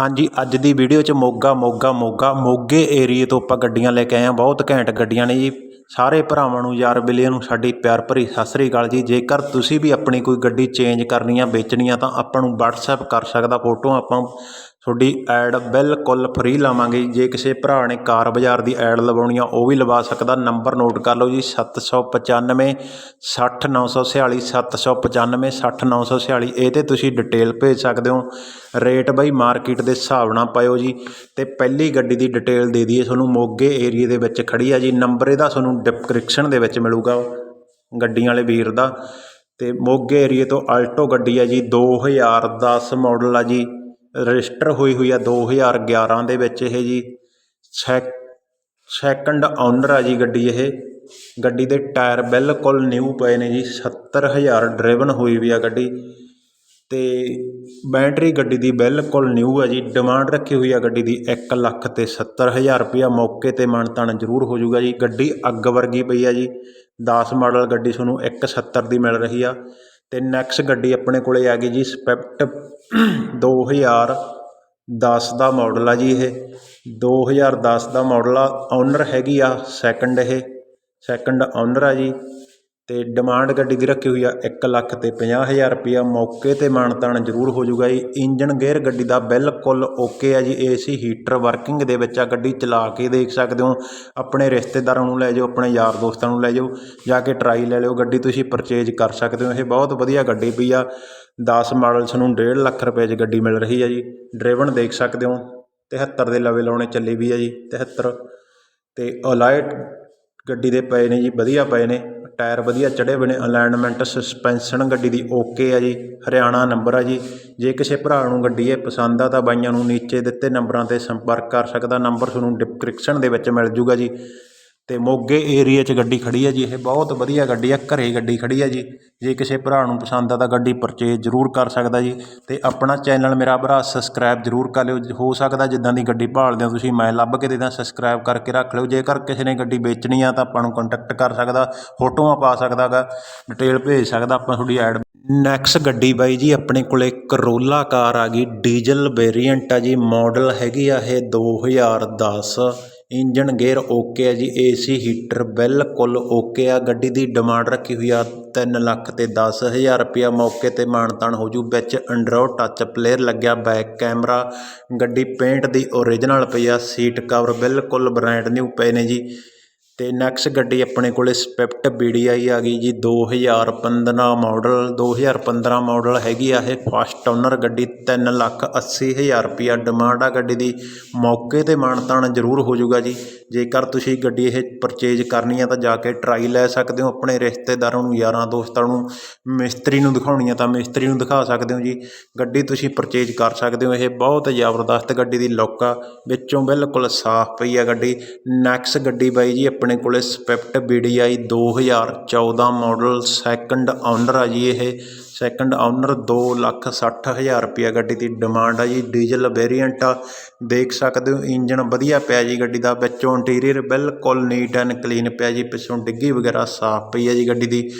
ਹਾਂਜੀ, ਅੱਜ ਦੀ ਵੀਡੀਓ 'ਚ ਮੋਗਾ ਮੋਗਾ ਮੋਗਾ, ਮੋਗੇ ਏਰੀਏ ਤੋਂ ਆਪਾਂ ਗੱਡੀਆਂ ਲੈ ਕੇ ਆਏ ਹਾਂ। ਬਹੁਤ ਘੈਂਟ ਗੱਡੀਆਂ ਨੇ ਜੀ। ਸਾਰੇ ਭਰਾਵਾਂ ਨੂੰ, ਯਾਰ ਬੇਲੀਆਂ ਨੂੰ, ਸਾਡੀ ਪਿਆਰ ਭਰੀ ਸਤਿ ਸ੍ਰੀ ਅਕਾਲ ਜੀ। ਜੇਕਰ ਤੁਸੀਂ ਵੀ ਆਪਣੀ ਕੋਈ ਗੱਡੀ ਚੇਂਜ ਕਰਨੀ ਆ, ਵੇਚਣੀ ਆ, ਤਾਂ ਆਪਾਂ ਨੂੰ WhatsApp ਕਰ ਸਕਦਾ ਫੋਟੋ ਆਪਾਂ ਤੁਹਾਡੀ ਐਡ ਬਿਲਕੁਲ ਫਰੀ ਲਾਵਾਂਗੇ। ਜੇ ਕਿਸੇ ਭਰਾ ਨੇ ਕਾਰ ਬਾਜ਼ਾਰ ਦੀ ਐਡ ਲਵਾਉਣੀ ਆ, ਉਹ ਵੀ ਲਵਾ ਸਕਦਾ। ਨੰਬਰ ਨੋਟ ਕਰ ਲਓ ਜੀ 795 60946 795 60946 ਇਹ ਤੇ ਤੁਸੀਂ ਡਿਟੇਲ ਭੇਜ ਸਕਦੇ ਹੋ। ਰੇਟ ਬਈ ਮਾਰਕੀਟ ਦੇ ਹਿਸਾਬ ਨਾਲ ਪਾਇਓ ਜੀ। ਅਤੇ ਪਹਿਲੀ ਗੱਡੀ ਦੀ ਡਿਟੇਲ ਦੇ ਦਈਏ। ਤੁਹਾਨੂੰ ਮੋਗੇ ਏਰੀਏ ਦੇ ਵਿੱਚ ਖੜੀ ਆ ਜੀ। ਨੰਬਰ ਇਹਦਾ ਤੁਹਾਨੂੰ ਡਿਸਕ੍ਰਿਪਸ਼ਨ ਦੇ ਵਿੱਚ ਮਿਲੂਗਾ ਗੱਡੀਆਂ ਵਾਲੇ ਵੀਰ ਦਾ। ਅਤੇ ਮੋਗੇ ਏਰੀਏ ਤੋਂ ਆਲਟੋ ਗੱਡੀ ਆ ਜੀ। 2010 ਮਾਡਲ ਆ ਜੀ। ਰਜਿਸਟਰ ਹੋਈ ਹੋਈ ਆ 2011 ਦੇ ਵਿੱਚ ਇਹ ਜੀ। ਸੈਕ, ਸੈਕੰਡ ਓਨਰ ਆ ਜੀ ਗੱਡੀ ਇਹ। ਗੱਡੀ ਦੇ ਟਾਇਰ ਬਿਲਕੁਲ ਨਿਊ ਪਏ ਨੇ ਜੀ। 70000 ਡਰਾਈਵਨ ਹੋਈ ਵੀ ਆ ਗੱਡੀ। ਤੇ ਬੈਟਰੀ ਗੱਡੀ ਦੀ ਬਿਲਕੁਲ ਨਿਊ ਆ ਜੀ। ਡਿਮਾਂਡ ਰੱਖੀ ਹੋਈ ਆ ਗੱਡੀ ਦੀ 1 ਲੱਖ ਤੇ 70000 ਰੁਪਇਆ। ਮੌਕੇ ਤੇ ਮਾਨਤਾਨ ਜ਼ਰੂਰ ਹੋ ਜਾਊਗਾ ਜੀ। ਗੱਡੀ ਅੱਗ ਵਰਗੀ ਪਈ ਆ ਜੀ। 10 ਮਾਡਲ ਗੱਡੀ ਤੁਹਾਨੂੰ 170 ਦੀ ਮਿਲ ਰਹੀ ਆ। ਤੇ ਨੈਕਸਟ ਗੱਡੀ ਆਪਣੇ ਕੋਲੇ ਆ ਗਈ ਜੀ। ਸਪਿਫਟ 2010 ਦਾ ਮਾਡਲ ਆ ਜੀ ਇਹ। 2010 ਦਾ ਮਾਡਲ ਆ। ਓਨਰ ਹੈਗੀ ਆ ਸੈਕਿੰਡ ਇਹ। ਸੈਕਿੰਡ ਓਨਰ ਆ ਜੀ। ਅਤੇ ਡਿਮਾਂਡ ਗੱਡੀ ਦੀ ਰੱਖੀ ਹੋਈ ਆ ਇੱਕ ਲੱਖ ਅਤੇ ਪੰਜਾਹ ਹਜ਼ਾਰ ਰੁਪਈਆ ਮੌਕੇ ਤੇ ਮਾਨਤਾਨ ਜ਼ਰੂਰ ਹੋ ਜੂਗਾ ਜੀ। ਇੰਜਨ ਗੇਅਰ ਗੱਡੀ ਦਾ ਬਿਲਕੁਲ ਓਕੇ ਆ ਜੀ। ਏ ਸੀ ਹੀਟਰ ਵਰਕਿੰਗ ਦੇ ਵਿੱਚ ਆ ਗੱਡੀ ਚਲਾ ਕੇ ਦੇਖ ਸਕਦੇ ਹੋ। ਆਪਣੇ ਰਿਸ਼ਤੇਦਾਰਾਂ ਨੂੰ ਲੈ ਜਾਓ, ਆਪਣੇ ਯਾਰ ਦੋਸਤਾਂ ਨੂੰ ਲੈ ਜਾਓ। ਜਾ ਕੇ ਟਰਾਈ ਲੈ ਲਿਓ। ਗੱਡੀ ਤੁਸੀਂ ਪਰਚੇਜ ਕਰ ਸਕਦੇ ਹੋ। ਇਹ ਬਹੁਤ ਵਧੀਆ ਗੱਡੀ ਪਈ ਆ। 10 ਮਾਡਲ ਤੁਹਾਨੂੰ 1.5 ਲੱਖ ਰੁਪਏ 'ਚ ਗੱਡੀ ਮਿਲ ਰਹੀ ਆ ਜੀ। ਡਰਾਈਵਨ ਦੇਖ ਸਕਦੇ ਹੋ। 73 ਦੇ ਲਵੇ ਲਾਉਣੇ ਚੱਲੀ ਵੀ ਆ ਜੀ। 73 ਤੇ ਅਲਾਇਟ ਗੱਡੀ ਦੇ ਪਏ ਨੇ ਜੀ। ਵਧੀਆ ਪਏ ਨੇ। ਟਾਇਰ ਵਧੀਆ ਚੜੇ ਬਣੇ ਨੇ ਅਲਾਈਨਮੈਂਟ ਸਸਪੈਂਸ਼ਨ ਗੱਡੀ ਦੀ ਓਕੇ ਆ ਜੀ, ਹਰਿਆਣਾ ਨੰਬਰ ਆ ਜੀ। ਜੇ ਕਿਸੇ ਭਰਾ ਨੂੰ ਗੱਡੀ ਇਹ ਪਸੰਦ ਆ ਤਾਂ ਬਾਈਆਂ ਨੂੰ ਨੀਚੇ ਦਿੱਤੇ ਨੰਬਰਾਂ ਤੇ ਸੰਪਰਕ ਕਰ ਸਕਦਾ। ਨੰਬਰ ਤੁਹਾਨੂੰ ਡਿਸਕ੍ਰਿਪਸ਼ਨ ਦੇ ਵਿੱਚ ਮਿਲ ਜੂਗਾ ਜੀ। ਅਤੇ ਮੋਗੇ ਏਰੀਏ 'ਚ ਗੱਡੀ ਖੜ੍ਹੀ ਹੈ ਜੀ, ਇਹ ਬਹੁਤ ਵਧੀਆ ਗੱਡੀ ਆ, ਘਰੇ ਗੱਡੀ ਖੜ੍ਹੀ ਹੈ ਜੀ। ਜੇ ਕਿਸੇ ਭਰਾ ਨੂੰ ਪਸੰਦ ਆ ਤਾਂ ਗੱਡੀ ਪਰਚੇਜ ਜ਼ਰੂਰ ਕਰ ਸਕਦਾ ਜੀ ਅਤੇ ਆਪਣਾ ਚੈਨਲ ਮੇਰਾ ਭਰਾ ਸਬਸਕ੍ਰਾਈਬ ਜ਼ਰੂਰ ਕਰ ਲਿਓ। ਹੋ ਸਕਦਾ ਜਿੱਦਾਂ ਦੀ ਗੱਡੀ ਭਾਲਦੇ ਹੋ ਤੁਸੀਂ, ਮੈਂ ਲੱਭ ਕੇ ਦੇ ਦਾਂ ਸਬਸਕ੍ਰਾਈਬ ਕਰਕੇ ਰੱਖ ਲਿਓ। ਜੇਕਰ ਕਿਸੇ ਨੇ ਗੱਡੀ ਵੇਚਣੀ ਆ ਤਾਂ ਆਪਾਂ ਨੂੰ ਕੰਟੈਕਟ ਕਰ ਸਕਦਾ, ਫੋਟੋਆਂ ਪਾ ਸਕਦਾ ਗਾ ਡਿਟੇਲ ਭੇਜ ਸਕਦਾ ਆਪਾਂ ਤੁਹਾਡੀ ਐਡ ਨੈਕਸਟ ਗੱਡੀ ਬਾਈ ਜੀ, ਆਪਣੇ ਕੋਲੇ ਕਰੋਲਾ ਕਾਰ ਆ ਗਈ ਡੀਜ਼ਲ ਵੇਰੀਐਂਟ ਆ ਜੀ ਮਾਡਲ ਹੈਗੀ ਆ ਇਹ 2010 ਇੰਜਨ ਗੇਅਰ ਓਕੇ ਆ ਜੀ ਏ ਸੀ ਹੀਟਰ ਬਿਲਕੁਲ ਓਕੇ ਆ ਗੱਡੀ ਦੀ ਡਿਮਾਂਡ ਰੱਖੀ ਹੋਈ ਆ ਤਿੰਨ ਲੱਖ ਅਤੇ ਦਸ ਹਜ਼ਾਰ ਰੁਪਇਆ ਮੌਕੇ ਤੇ ਮਾਨਤਾਨ ਹੋ ਜੂ। ਵਿੱਚ ਐਂਡਰੋਇਡ ਟੱਚ ਪਲੇਅਰ ਲੱਗਿਆ ਬੈਕ ਕੈਮਰਾ ਗੱਡੀ ਪੇਂਟ ਦੀ ਓਰੀਜਨਲ ਪਈ ਆ ਸੀਟ ਕਵਰ ਬਿਲਕੁਲ ਬ੍ਰੈਂਡ ਨਿਊ ਪਏ ਨੇ ਜੀ। ਅਤੇ ਨੈਕਸਟ ਗੱਡੀ ਆਪਣੇ ਕੋਲ ਸਪਿਪਟ ਬੀ ਡੀ ਆਈ ਆ ਗਈ ਜੀ 2015 ਮਾਡਲ 2015 ਮਾਡਲ ਹੈਗੀ ਆ ਇਹ ਫਸਟ ਓਨਰ ਗੱਡੀ, ਤਿੰਨ ਲੱਖ 80 ਹਜ਼ਾਰ ਰੁਪਈਆ ਡਿਮਾਂਡ ਆ ਗੱਡੀ ਦੀ। ਮੌਕੇ ਤੇ ਮਾਨਤਾਨ ਜ਼ਰੂਰ ਹੋ ਜਾਊਗਾ ਜੀ। ਜੇਕਰ ਤੁਸੀਂ ਗੱਡੀ ਇਹ ਪਰਚੇਜ ਕਰਨੀ ਆ ਤਾਂ ਜਾ ਕੇ ਟਰਾਈ ਲੈ ਸਕਦੇ ਹੋ, ਆਪਣੇ ਰਿਸ਼ਤੇਦਾਰਾਂ ਨੂੰ, ਯਾਰਾਂ ਦੋਸਤਾਂ ਨੂੰ, ਮਿਸਤਰੀ ਨੂੰ ਦਿਖਾਉਣੀ ਆ ਤਾਂ ਮਿਸਤਰੀ ਨੂੰ ਦਿਖਾ ਸਕਦੇ ਹੋ ਜੀ। ਗੱਡੀ ਤੁਸੀਂ ਪਰਚੇਜ ਕਰ ਸਕਦੇ ਹੋ, ਇਹ ਬਹੁਤ ਜ਼ਬਰਦਸਤ ਗੱਡੀ ਦੀ ਲੁੱਕ ਆ, ਵਿੱਚੋਂ ਬਿਲਕੁਲ ਸਾਫ਼ ਪਈ ਆ ਗੱਡੀ। ਨੈਕਸਟ ਗੱਡੀ ਬਾਈ ਜੀ, ਆਪਣੇ ਕੋਲੇ swift BDI 2014 model second owner ਆ ਜੀ ਇਹ। ਸੈਕਿੰਡ ਓਨਰ ਦੋ ਲੱਖ ਸੱਠ ਹਜ਼ਾਰ ਰੁਪਈਆ ਗੱਡੀ ਦੀ ਡਿਮਾਂਡ ਆ ਜੀ। ਡੀਜ਼ਲ ਵੇਰੀਐਂਟ ਆ। ਦੇਖ ਸਕਦੇ ਹੋ, ਇੰਜਣ ਵਧੀਆ ਪਿਆ ਜੀ ਗੱਡੀ ਦਾ। ਵਿੱਚੋਂ ਇੰਟੀਰੀਅਰ ਬਿਲਕੁਲ ਨੀਟ ਐਂਡ ਕਲੀਨ ਪਿਆ ਜੀ। ਪਿੱਛੋਂ ਡਿੱਗੀ ਵਗੈਰਾ ਸਾਫ਼ ਪਈ ਆ ਜੀ ਗੱਡੀ ਦੀ।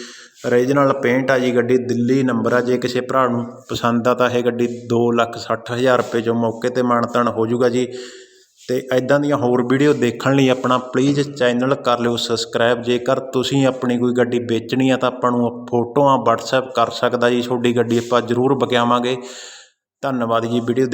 ਰੀਜਨਲ ਪੇਂਟ ਆ ਜੀ ਗੱਡੀ। ਦਿੱਲੀ ਨੰਬਰ ਆ, ਜੇ ਕਿਸੇ ਭਰਾ ਨੂੰ ਪਸੰਦ ਆ ਤਾਂ ਇਹ ਗੱਡੀ ਦੋ ਲੱਖ ਸੱਠ ਹਜ਼ਾਰ ਰੁਪਏ 'ਚੋਂ ਮੌਕੇ ਤੇ ਮਾਨਤਾਨ ਹੋ ਜਾਊਗਾ ਜੀ। ਅਤੇ ਇੱਦਾਂ ਦੀਆਂ ਹੋਰ ਵੀਡੀਓ ਦੇਖਣ ਲਈ ਆਪਣਾ ਪਲੀਜ਼ ਚੈਨਲ ਕਰ ਲਿਓ ਸਬਸਕ੍ਰਾਈਬ ਜੇਕਰ ਤੁਸੀਂ ਆਪਣੀ ਕੋਈ ਗੱਡੀ ਵੇਚਣੀ ਆ ਤਾਂ ਆਪਾਂ ਨੂੰ ਫੋਟੋਆਂ ਵਟਸਐਪ ਕਰ ਸਕਦਾ ਜੀ, ਤੁਹਾਡੀ ਗੱਡੀ ਆਪਾਂ ਜ਼ਰੂਰ ਬਕਿਆਵਾਂਗੇ ਧੰਨਵਾਦ ਜੀ, ਵੀਡੀਓ